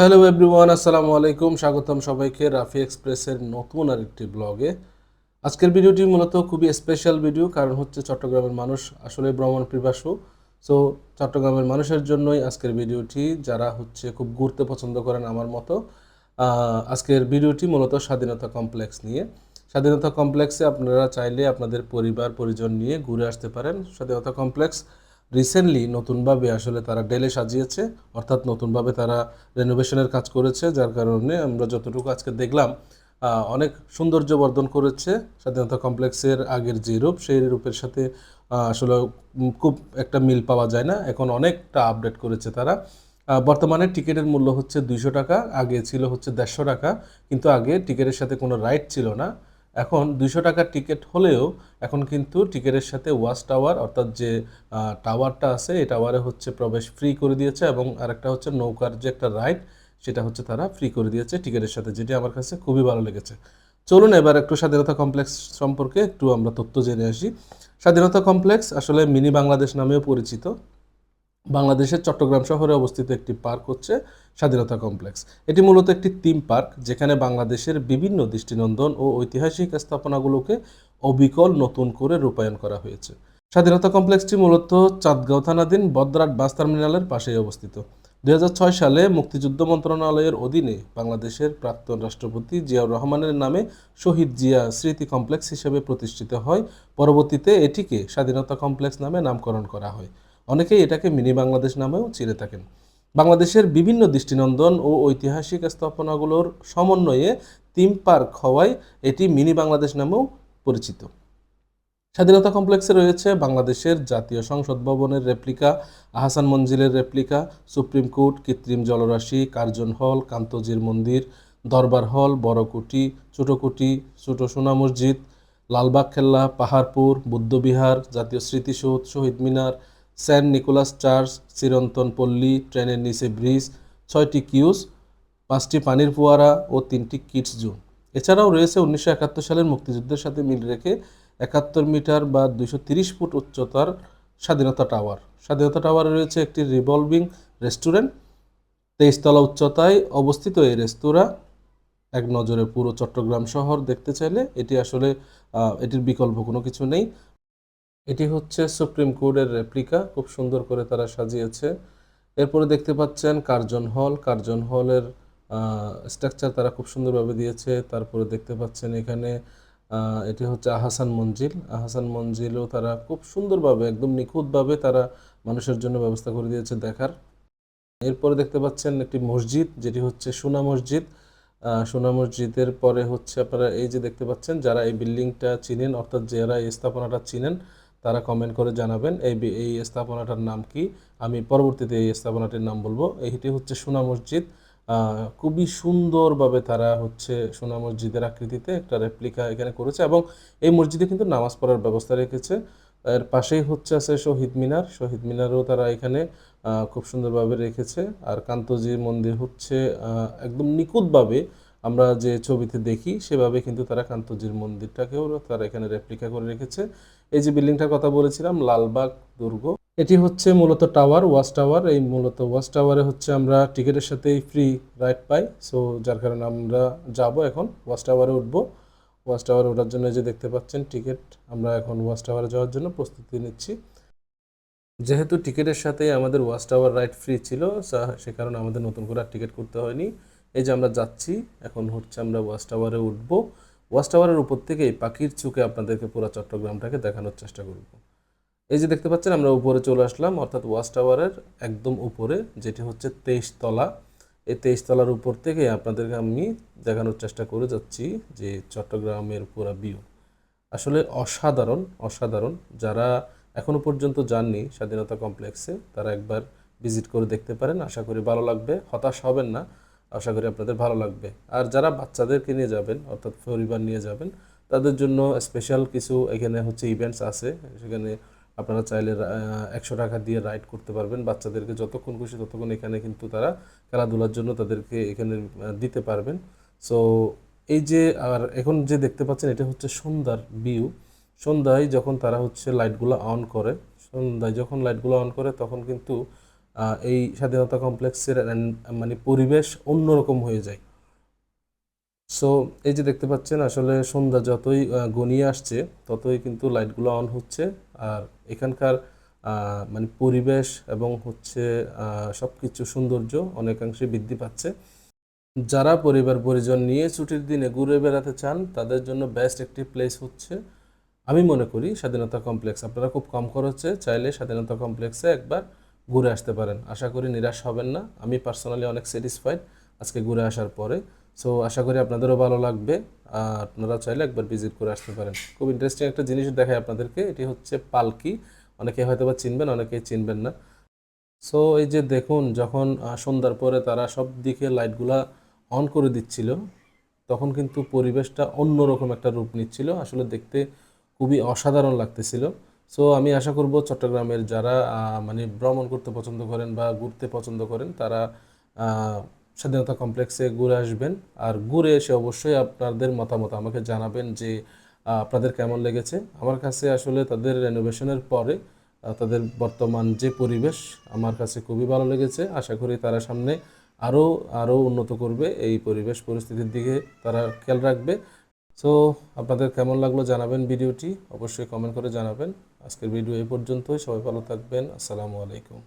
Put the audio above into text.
Hello everyone আসসালামু আলাইকুম। স্বাগতম সবাইকে রাফি এক্সপ্রেসের নতুন আরেকটি ব্লগে আজকের ভিডিওটি মূলত খুবই স্পেশাল ভিডিও কারণ হচ্ছে চট্টগ্রামের মানুষ আসলে ভ্রমণ পিপাসু। সো চট্টগ্রামের মানুষের জন্যই আজকের ভিডিওটি, যারা হচ্ছে খুব ঘুরতে পছন্দ করেন আমার মতো আজকের ভিডিওটি মূলত স্বাধীনতা কমপ্লেক্স নিয়ে। স্বাধীনতা কমপ্লেক্সে আপনারা চাইলে আপনাদের পরিবার, পরিজন নিয়ে ঘুরে আসতে পারেন। স্বাধীনতা কমপ্লেক্স রিসেন্টলি নতুনভাবে আসলে তারা ডেলে সাজিয়েছে, অর্থাৎ নতুনভাবে তারা রেনোভেশনের কাজ করেছে, যার কারণে আমরা যতটুকু আজকে দেখলাম অনেক সৌন্দর্য বর্ধন করেছে। স্বাধীনতা কমপ্লেক্সের আগের যে রূপ, সেই রূপের সাথে আসলে খুব একটা মিল পাওয়া যায় না। এখন অনেকটা আপডেট করেছে তারা। বর্তমানে টিকিটের মূল্য হচ্ছে দুইশো টাকা, আগে ছিল হচ্ছে দেড়শো টাকা, কিন্তু আগে টিকিটের সাথে কোনো রাইড ছিল না। এখন দুইশো টাকার টিকিট হলেও এখন কিন্তু টিকিটের সাথে ওয়াচ টাওয়ার, অর্থাৎ যে টাওয়ারটা আছে, এই টাওয়ারে হচ্ছে প্রবেশ ফ্রি করে দিয়েছে এবং আরেকটা হচ্ছে নৌকার যে একটা রাইড সেটা হচ্ছে তারা ফ্রি করে দিয়েছে টিকিটের সাথে, যেটি আমার কাছে খুবই ভালো লেগেছে। চলুন এবার একটু স্বাধীনতা কমপ্লেক্স সম্পর্কে একটু আমরা তথ্য জেনে আসি। স্বাধীনতা কমপ্লেক্স আসলে মিনি বাংলাদেশ নামেও পরিচিত। বাংলাদেশের চট্টগ্রাম শহরে অবস্থিত একটি পার্ক হচ্ছে স্বাধীনতা কমপ্লেক্স। এটি মূলত একটি থিম পার্ক যেখানে বাংলাদেশের বিভিন্ন দৃষ্টিনন্দন ও ঐতিহাসিক স্থাপনাগুলোকে অবিকল নতুন করে রূপায়ণ করা হয়েছে। স্বাধীনতা কমপ্লেক্সটি মূলত চাঁদগাঁও থানাধীন বদ্রাট বাস টার্মিনালের পাশেই অবস্থিত। দুই হাজার ছয় সালে মুক্তিযুদ্ধ মন্ত্রণালয়ের অধীনে বাংলাদেশের প্রাক্তন রাষ্ট্রপতি জিয়াউর রহমানের নামে শহীদ জিয়া স্মৃতি কমপ্লেক্স হিসেবে প্রতিষ্ঠিত হয়। পরবর্তীতে এটিকে স্বাধীনতা কমপ্লেক্স নামে নামকরণ করা হয়। অনেকেই এটাকে মিনি বাংলাদেশ নামেও চিনে থাকেন। বাংলাদেশের বিভিন্ন দৃষ্টিনন্দন ও ঐতিহাসিক স্থাপনাগুলোর সমন্বয়ে থিম পার্ক হওয়ায় এটি মিনি বাংলাদেশ নামেও পরিচিত। স্বাধীনতা কমপ্লেক্সে রয়েছে বাংলাদেশের জাতীয় সংসদ ভবনের রেপ্লিকা আহসান মঞ্জিলের রেপ্লিকা, সুপ্রিম কোর্ট, কৃত্রিম জলরাশি, কার্জন হল, কান্তজির মন্দির, দরবার হল বড়কুটি ছোটকুটি ছোট সোনা মসজিদ, লালবাগ খেল্লা, পাহাড়পুর, বুদ্ধবিহার, জাতীয় স্মৃতিসৌধ, Shaheed Minar Saint Nicholas Church, চিরন্তন পল্লী, ট্রেনের নিচে ব্রিজ, ছয়টি কিউস, পাঁচটি পানির ফোয়ারা ও তিনটি কিডস জোন। এছাড়াও রয়েছে উনিশশো একাত্তর সালের মুক্তিযুদ্ধের সাথে মিল রেখে একাত্তর মিটার বা তিরিশ ফুট উচ্চতার স্বাধীনতা টাওয়ার। স্বাধীনতা টাওয়ারে রয়েছে একটি রিভলভিং রেস্টুরেন্ট। তেইশতলা উচ্চতায় অবস্থিত এই রেস্তোরাঁ এক নজরে পুরো চট্টগ্রাম শহর দেখতে চাইলে এটি আসলে এটির বিকল্প কোনো কিছু নেই। এটি হচ্ছে সুপ্রিম কোর্টের রেপ্লিকা খুব সুন্দর করে তারা সাজিয়েছে। এরপরে দেখতে পাচ্ছেন কার্জন হল, কার্জন হলের স্ট্রাকচার তারা খুব সুন্দরভাবে দিয়েছে। তারপরে দেখতে পাচ্ছেন এখানে এটি হচ্ছে আহাসান মঞ্জিল। আহাসান মঞ্জিলও তারা খুব সুন্দরভাবে, একদম নিখুঁতভাবে তারা মানুষের জন্য ব্যবস্থা করে দিয়েছে দেখার। এরপরে দেখতে পাচ্ছেন একটি মসজিদ, যেটি হচ্ছে সোনা মসজিদ। সোনা মসজিদের পরে হচ্ছে আপনারা এই যে দেখতে পাচ্ছেন, যারা এই বিল্ডিংটা চিনেন, অর্থাৎ যারা এই স্থাপনাটা চিনেন তারা কমেন্ট করে জানাবেন, এই এই স্থাপনাটার নাম কি? আমি পরবর্তীতে এই স্থাপনাটির নাম বলব। এইটি হচ্ছে সোনা মসজিদ। খুবই সুন্দরভাবে তারা হচ্ছে সোনা মসজিদের আকৃতিতে একটা রেপ্লিকা এখানে করেছে এবং এই মসজিদে কিন্তু নামাজ পড়ার ব্যবস্থা রেখেছে। এর পাশেই হচ্ছে আছে শহীদ মিনার। শহীদ মিনারও তারা এখানে খুব সুন্দরভাবে রেখেছে। আর কান্তজি মন্দির হচ্ছে একদম নিখুঁতভাবে আমরা যে ছবিতে দেখি, সেভাবে কিন্তু তারা কান্তজির মন্দিরটাকেও তারা এখানে রেপ্লিকা করে রেখেছে। এই যে বিল্ডিংটার কথা বলেছিলাম, লালবাগ দুর্গ, এটি হচ্ছে মূলত টাওয়ার ওয়াচ টাওয়ার এই মূলত ওয়াচ টাওয়ারে হচ্ছে আমরা টিকিটের সাথেই ফ্রি রাইড পাই। সো যার কারণে আমরা যাব এখন ওয়াচ টাওয়ারে উঠবো। ওয়াচ টাওয়ারে ওঠার জন্য যে দেখতে পাচ্ছেন টিকিট আমরা এখন ওয়াচ টাওয়ারে যাওয়ার জন্য প্রস্তুতি নিচ্ছি। যেহেতু টিকিটের সাথে আমাদের ওয়াচ টাওয়ার রাইড ফ্রি ছিল, সে কারণে আমাদের নতুন করে টিকিট করতে হয়নি। এই যে আমরা যাচ্ছি, এখন হচ্ছে আমরা ওয়াচ টাওয়ারে উঠবো। ওয়াচ টাওয়ারের উপর থেকেই পাখির চোখে আপনাদেরকে পুরো চট্টগ্রামটাকে দেখানোর চেষ্টা করব। এই যে দেখতে পাচ্ছেন, আমরা উপরে চলে আসলাম, অর্থাৎ ওয়াচ টাওয়ারের একদম উপরে, যেটি হচ্ছে তেইশ তলা এই তেইশ তলার উপর থেকে আপনাদেরকে আমি দেখানোর চেষ্টা করে যাচ্ছি যে চট্টগ্রামের পুরো ভিউ আসলে অসাধারণ অসাধারণ। যারা এখনও পর্যন্ত যাননি স্বাধীনতা কমপ্লেক্সে তারা একবার ভিজিট করে দেখতে পারেন। আশা করি ভালো লাগবে। হতাশ হবেন না। আশা করি আপনাদের ভালো লাগবে। আর যারা বাচ্চাদেরকে নিয়ে যাবেন, অর্থাৎ পরিবার নিয়ে যাবেন, তাদের জন্য স্পেশাল কিছু এখানে হচ্ছে ইভেন্টস আছে। সেখানে আপনারা চাইলে একশো টাকা দিয়ে রাইড করতে পারবেন। বাচ্চাদেরকে যতক্ষণ খুশি ততক্ষণ এখানে কিন্তু তারা খেলাধুলার জন্য তাদেরকে এখানে দিতে পারবেন। সো এই যে, আর এখন যে দেখতে পাচ্ছেন, এটা হচ্ছে সন্ধ্যার ভিউ সন্ধ্যায় যখন তারা হচ্ছে লাইটগুলো অন করে, সন্ধ্যায় যখন লাইটগুলো অন করে, তখন কিন্তু এই স্বাধীনতা কমপ্লেক্সের মানে পরিবেশ অন্যরকম হয়ে যায়। সো এই যে দেখতে পাচ্ছেন, আসলে সন্ধ্যা যতই গনিয়ে আসছে, ততই কিন্তু লাইটগুলো অন হচ্ছে। আর এখানকার মানে পরিবেশ এবং হচ্ছে সব কিছু সৌন্দর্য অনেকাংশে বৃদ্ধি পাচ্ছে। যারা পরিবার পরিজন নিয়ে ছুটির দিনে ঘুরে বেড়াতে চান, তাদের জন্য বেস্ট একটি প্লেস হচ্ছে, আমি মনে করি স্বাধীনতা কমপ্লেক্স। আপনারা খুব কম খরচে চাইলে স্বাধীনতা কমপ্লেক্সে একবার ঘুরে আসতে পারেন। আশা করি নিরাশ হবেন না। আমি পার্সোনালি অনেক স্যাটিসফাইড আজকে ঘুরে আসার পরে। সো আশা করি আপনাদেরও ভালো লাগবে। আপনারা চাইলে একবার ভিজিট করে আসতে পারেন। খুব ইন্টারেস্টিং একটা জিনিস দেখায় আপনাদেরকে। এটি হচ্ছে পালকি। অনেকে হয়তো বা চিনবেন, অনেকেই চিনবেন না। সো এই যে দেখুন, যখন সন্ধ্যার পরে তারা সব দিকে লাইটগুলা অন করে দিচ্ছিল, তখন কিন্তু পরিবেশটা অন্যরকম একটা রূপ নিচ্ছিল। আসলে দেখতে খুবই অসাধারণ লাগতেছিল। সো আমি আশা করব চট্টগ্রামের যারা মানে ভ্রমণ করতে পছন্দ করেন বা ঘুরতে পছন্দ করেন, তারা স্বাধীনতা কমপ্লেক্সে ঘুরে আসবেন। আর ঘুরে এসে অবশ্যই আপনাদের মতামত আমাকে জানাবেন যে আপনাদের কেমন লেগেছে। আমার কাছে আসলে তাদের রেনোভেশনের পরে তাদের বর্তমান যে পরিবেশ, আমার কাছে খুবই ভালো লেগেছে। আশা করি তারা সামনে আরও আরও উন্নত করবে। এই পরিবেশ পরিস্থিতির দিকে তারা খেয়াল রাখবে। সো আপনাদের কেমন লাগল জানাবেন ভিডিওটি। অবশ্যই কমেন্ট করে জানাবেন। আজকের ভিডিও এই পর্যন্তই। সবাই ভালো থাকবেন। আসসালামু আলাইকুম।